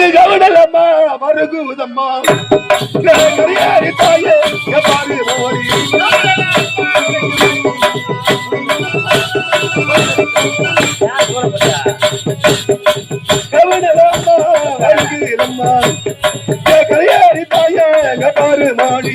ஒரு கவனலம்மா மருகுதம்மா கரியாரி தாயே எவ்வாறு ஓடி? கவனலம்மா மருகுதம்மா கரியாரி தாயே எவ்வாறு மாடி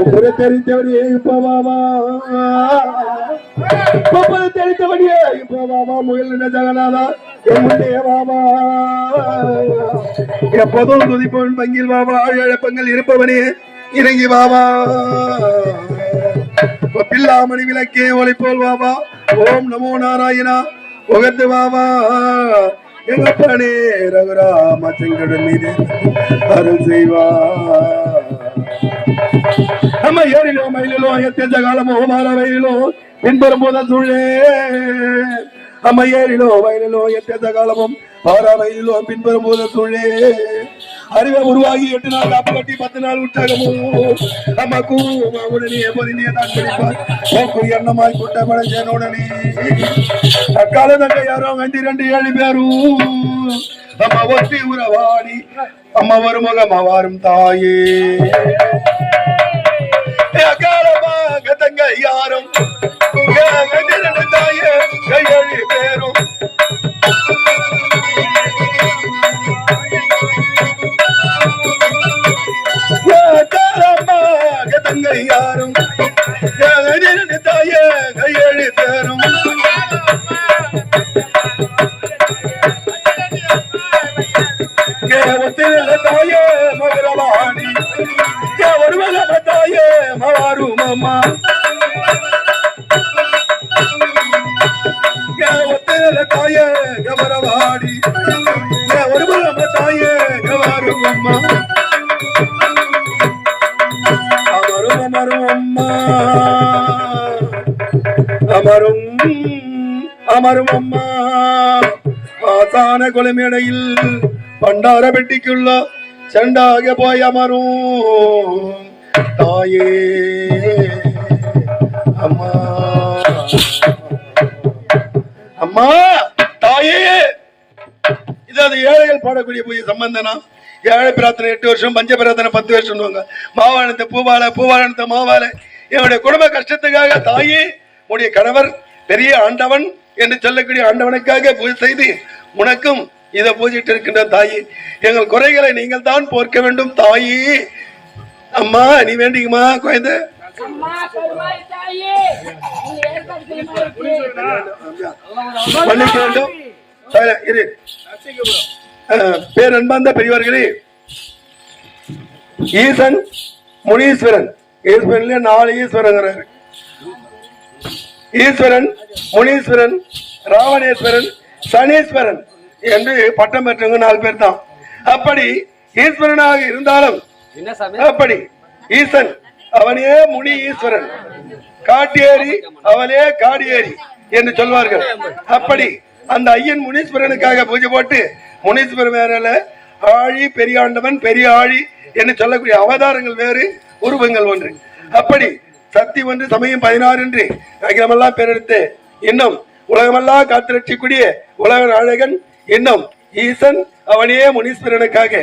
ஒவ்வொரு தெரிந்தவனே இப்பவாவா ஒவ்வொரு தெரிந்தவனே இப்பவாவா முயல் ஜகநாதா என் முன்னே எப்போதும் துதிப்பவன் பங்கில் வாவா இழப்பங்கள் இருப்பவனே. இறங்கி வாவா பில்லாமணி விளக்கே ஒளி போல் வாவா ஓம் நமோ நாராயணா. உகந்து வாவா எங்கப்பனே ரகுராம செங்கடன் மீது அருள் செய்வா. நம்ம ஏரிலோ மயிலிலோ எத்தெந்த காலமோ மாற வயலிலோ பின்பெறும் போத சூழே. நம்ம ஏரிலோ வயலிலோ எத்தெந்த காலமும் மாற வயலிலோ பின்பெறும் போத சூழே. அறிவை உருவாகி எட்டு நாள் காப்பு கட்டி பத்து நாள் உற்சாகமும் அம்மாக்கு உடனே பொதினிய தான் பிடிப்பார் எண்ணமாய் குட்ட படைஞ்சேன் உடனே அக்கால தங்க யாரோ கண்டி ரெண்டு ஏழு பேரும். அம்மா ஒட்டி உறவாடி அம்மா வருமுகம் அவாரும் தாயே. அகாலமாக தங்க யாரும்? தாயே கையழி பேர் தரும். ஒத்திர தாயே மகரவாணி வருவத தாயே மாறும் அம்மா ஒத்திர தாயே கவரவாடி அமரும் அமரும் அம்மா. ஆசான கொலைமேடையில் பண்டார பெட்டிக்குள்ள செண்டாக போய் அமரும். தாயே அம்மா. அம்மா தாயே. இது அது ஏழைகள் பாடக்கூடிய போய் சம்பந்தனா? ஏழை பிரார்த்தனை எட்டு வருஷம் பஞ்ச பிரார்த்தனை பத்து வருஷம் மாவாழத்தை பூவாழ பூவாலனத்தை மாவாழ என்னுடைய குடும்ப கஷ்டத்துக்காக தாயே உடைய கணவர் பெரிய ஆண்டவன் என்று சொல்லக்கூடிய ஆண்டவனுக்காக பூஜை செய்து உனக்கும் இதை பூஜிட்டு இருக்கின்ற தாயி எங்கள் குறைகளை நீங்கள் தான் போர்க்க வேண்டும் தாயி. அம்மா நீ வேண்டிக்குமா குழந்தை? மன்னிக்க வேண்டும். பேரன்பார்ந்த பெரியவர்களே ஈசன் முனீஸ்வரன். ஈஸ்வரன்ல நாலு ஈஸ்வரங்கிறாரு ஈஸ்வரன் முனீஸ்வரன் ராவணேஸ்வரன் சனீஸ்வரன் என்று பட்டம் பெற்றவங்க நாலு பேர் தான் அப்படி ஈஸ்வரனாக இருந்தாலும் அப்படி ஈசன் அவனே முனி ஈஸ்வரன். காட்டேரி அவளே காடியேரி என்று சொல்வார்கள். அப்படி அந்த ஐயன் முனீஸ்வரனுக்காக பூஜை போட்டு முனீஸ்வரன் வேறல ஆழி பெரியாண்டவன் பெரிய ஆழி என்று சொல்லக்கூடிய அவதாரங்கள் வேறு உருவங்கள் ஒன்று. அப்படி சக்தி ஒன்று சமயம் பதினாறு என்று அகிலமெல்லாம் பெருத்து இன்னும் உலகமெல்லாம் காத்திரட்சிக்கூடிய உலக அழகன் இன்னும் ஈசன் அவனே முனீஸ்வரனுக்காக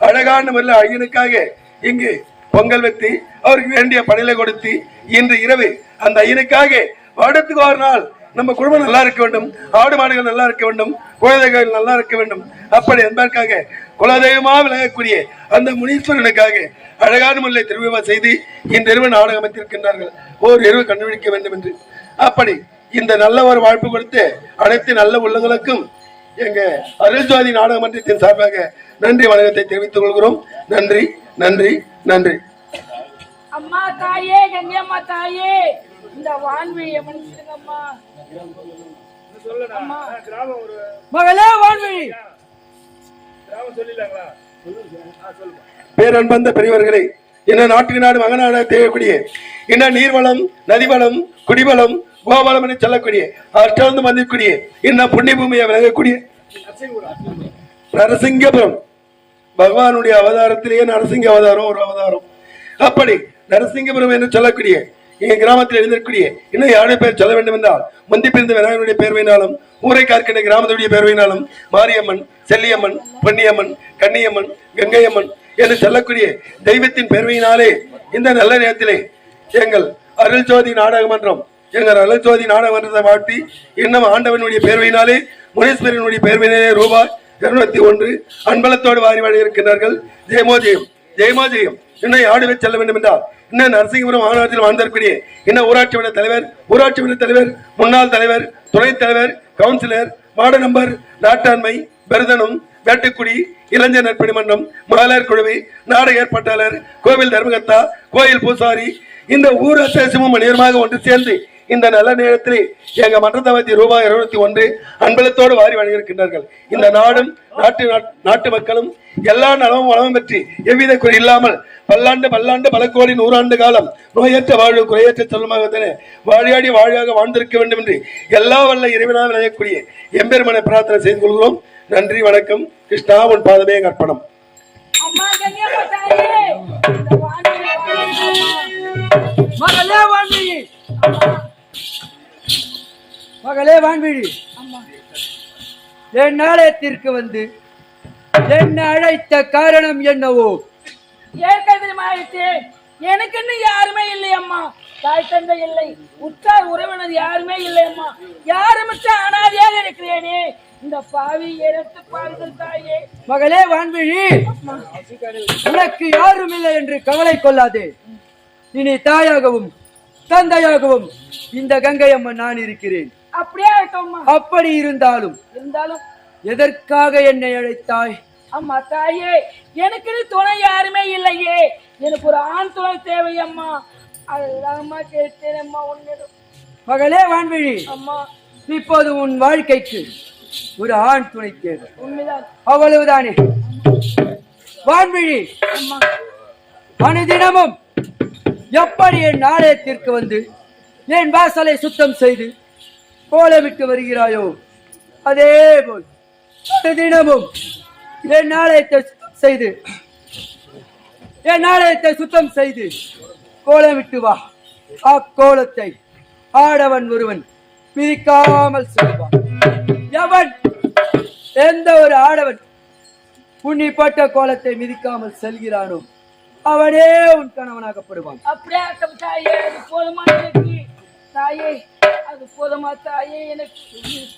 அழகான முறையில் அழகனுக்காக இங்கு பொங்கல் வைத்து அவருக்கு வேண்டிய பணிகளை கொடுத்து இன்று இரவு அந்த ஐயனுக்காக வருடத்துக்கு ஒரு நாள் நம்ம குடும்பம் நல்லா இருக்க வேண்டும். ஆடு மாடுகள் நல்லா இருக்க வேண்டும். குழந்தைகள் நல்லா இருக்க வேண்டும். அப்படி என்பதற்காக குலதெய்வமா விளங்கக்கூடிய அந்த முனீஸ்வரனுக்காக அழகான முல்லை திருவிழா செய்து இந்த இரவு நாடகம் அமைத்திருக்கின்றார்கள். ஓர் இரவு கண்டுபிடிக்க வேண்டும் என்று. அப்படி இந்த நல்ல ஒரு வாழ்ப்பு கொடுத்து அனைத்து நல்ல உள்ளங்களுக்கும் எங்க அருள்ஜாதி நாடக மன்றத்தின் சார்பாக நன்றி வணக்கத்தை தெரிவித்துக் கொள்கிறோம். நன்றி நன்றி நன்றி. அம்மா தாயே கண்ணியம்மா தாயே. இந்த வான்வெளியை மன்னிச்சிடுங்கம்மா அம்மா. மகளே வான்வழி பேரன்பந்த பெரியவர்களை என்ன நாட்டுக்கு நாடு மகனாட தேவைக்கூடிய என்ன நீர்வளம் நதிவளம் குடிவளம் கோவளம் என சொல்லக்கூடிய அஷ்டாந்து மந்திக்கூடிய என்ன புண்ணிய பூமியை விளங்கக்கூடிய நரசிங்கபுரம். பகவானுடைய அவதாரத்திலேயே நரசிங்க அவதாரம் ஒரு அவதாரம். அப்படி நரசிங்கபுரம் என்று சொல்லக்கூடிய எங்க கிராமத்தில் எழுந்திருக்கக்கூடிய இன்னும் யாருடைய பேர் சொல்ல வேண்டும் என்றால் முந்தி பிறந்த விநாயகனுடைய பேர்வையினாலும் ஊரை காக்கின்ற கிராமத்துடைய பேர்வையினாலும் மாரியம்மன் செல்லியம்மன் பொன்னியம்மன் கன்னியம்மன் கங்கையம்மன் என்று சொல்லக்கூடிய தெய்வத்தின் பேர்வையினாலே இந்த நல்ல நேரத்திலே எங்கள் அருள் ஜோதி நாடக மன்றம் எங்கள் அருள் ஜோதி நாடக மன்றத்தை வாழ்த்தி இன்னும் ஆண்டவனுடைய பேர்வையினாலே முனீஸ்வரனுடைய பேர்வையினாலே ரூபாய் இருநூத்தி ஒன்று அன்பலத்தோடு வாரி வாடி இருக்கின்றார்கள். ஜெயமோ ஜெயம் ஜெயமோ ஜெயம். இன்னும் ஆடுவே செல்ல வேண்டும் என்றால் இன்னும் நரசிங்கபுரம் மாநகரத்தில் வாழ்ந்திருக்கூடிய இன்னும் ஊராட்சி மன்ற தலைவர் ஊராட்சி மன்ற தலைவர் முன்னாள் தலைவர் துணைத் தலைவர் கவுன்சிலர் வார்டு நம்பர் நாட்டாண்மை பெருதனம் வேட்டுக்குடி இளைஞர் நற்பணி மன்றம் மகளிர் குழுவை நாடக ஏற்பாட்டாளர் கோவில் தர்மகத்தா கோயில் பூசாரி இந்த ஊர் அசேசமும் மணியமாக ஒன்று சேர்ந்து இந்த நல்ல நேரத்தில் எங்க மன்றத்தவத்தி ரூபாய் இருநூத்தி ஒன்று அன்பலத்தோடு வாரி வழங்கியிருக்கின்றார்கள். இந்த நாடும் நாட்டு நாட்டு மக்களும் எல்லா நலமும் வளமும் பற்றி எவ்வித குறை இல்லாமல் பல்லாண்டு பல்லாண்டு பல கோடி நூறாண்டு காலம். நோயற்ற வாழ்வு குறையற்ற செல்வமாக வாழியாடி வாழியாக வாழ்ந்திருக்க வேண்டும் என்று எல்லா வல்ல இறைவனாக விளையக்கூடிய எம்பெருமனை பிரார்த்தனை செய்து கொள்கிறோம். நன்றி வணக்கம். கிருஷ்ணா உன் பாதமே கற்பணம் அர்ப்பணம் மகளே வான்வழி. மகளே வான்வழி. என் ஆலயத்திற்கு வந்து என்ன அழைத்த காரணம் என்னவோ? ஏற்கனவே ஆயிடுச்சு எனக்கு இன்னும் யாருமே இல்லையம்மா தாய் தந்தை இல்லை. உற்றார் உறவினர் யாருமே இல்லையம்மா யாருமற்ற அனாதையாக இருக்கிறேனே? இந்த பாவி எடுத்து பாருங்கள் தாயே. மகளே வான்வழி உனக்கு யாரும் இல்லை என்று கவலை கொள்ளாதே. இனி தாயாகவும் தந்தையாகவும் இந்த கங்கை அம்மன் நான் இருக்கிறேன். அப்படியே அப்படி இருந்தாலும் இருந்தாலும் எதற்காக என்னை அழைத்தாய்? அம்மா தாயே எனக்குன்னு துணை யாருமே இல்லையே. எனக்கு ஒரு ஆண் துணை தேவையம்மா. அதுதான்மா கேட்டேன் அம்மா உன்னிடம். மகளே வான்வழி அம்மா. இப்போது உன் வாழ்க்கைக்கு ஒரு ஆண் துணை தேவை. உண்மைதான். அவ்வளவுதானே? வான்விழி அம்மா. அனுதினமும் எப்படி என் ஆலயத்திற்கு வந்து என் வாசலை சுத்தம் செய்து கோலமிட்டு வருகிறாயோ அதே போல் அனுதினமும் என் ஆலயத்தை சுத்தம் செய்து. என் ஆலயத்தை சுத்தம் செய்து. கோலமிட்டு வா. அக்கோலத்தை ஆடவன் ஒருவன் பிரிக்காமல் செல்வான். எவன்? எந்த ஒரு ஆடவன் புண்ணிப்பட்ட கோலத்தை மிதிக்காமல் செல்கிறானோ அவனே உன் கணவனாகப்படுவான் அப்படியே ஆட்டம் தாயே அது போதுமா எனக்கு? தாயே அது போதுமா தாயே எனக்கு?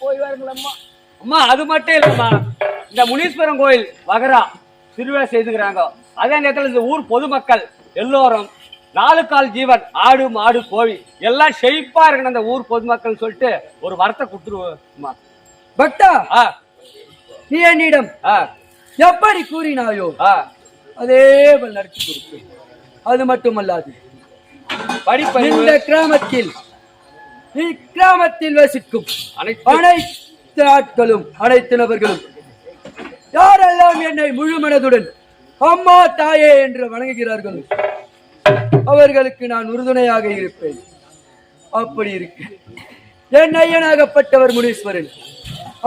போய் வாருங்களம்மா. அம்மா அது மட்டும் இல்லம்மா. இந்த முனீஸ்வரன் கோயில் வகரா திருவிழா செய்துக்கிறாங்க. அதே நேரத்தில் இந்த ஊர் பொதுமக்கள் எல்லோரும் நாலு கால் ஜீவன் ஆடு மாடு கோழி எல்லாம் செழிப்பா இருக்கணும் அந்த ஊர் பொதுமக்கள் சொல்லிட்டு ஒரு வரத்தை கொடுத்துருவோம்மா. பக்தா ஆ. நீ என்னிடம் ஆ. எப்படி கூறினாயோ அதே போல் நடத்தி கொடுப்பேன் அது மட்டுமல்லாது படிப்பறிவு. இந்த கிராமத்தில் இக்கிராமத்தில் வசிக்கும் அனைத்து அனைத்து ஆட்களும் அனைத்து நபர்களும் யாரெல்லாம் என்னை முழு மனதுடன் அம்மா தாயே என்று வணங்குகிறார்கள் அவர்களுக்கு நான் உறுதுணையாக இருப்பேன். அப்படி இருக்கு. என் ஐயனாகப்பட்டவர் முனீஸ்வரன்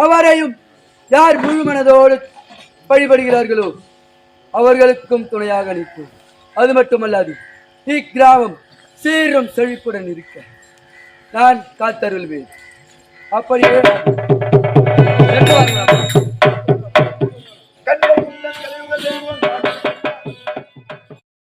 அவரையும் யார் முழு மனதோடு வழிபடுகிறார்களோ அவர்களுக்கும் துணையாக நிற்போம் அது மட்டுமல்லாது இக்கிராமம் சீரும் செழிப்புடன் இருக்க. நான் காத்தருள்வேன். அப்படியே. கண்ட உள்ளங்களை உதவும்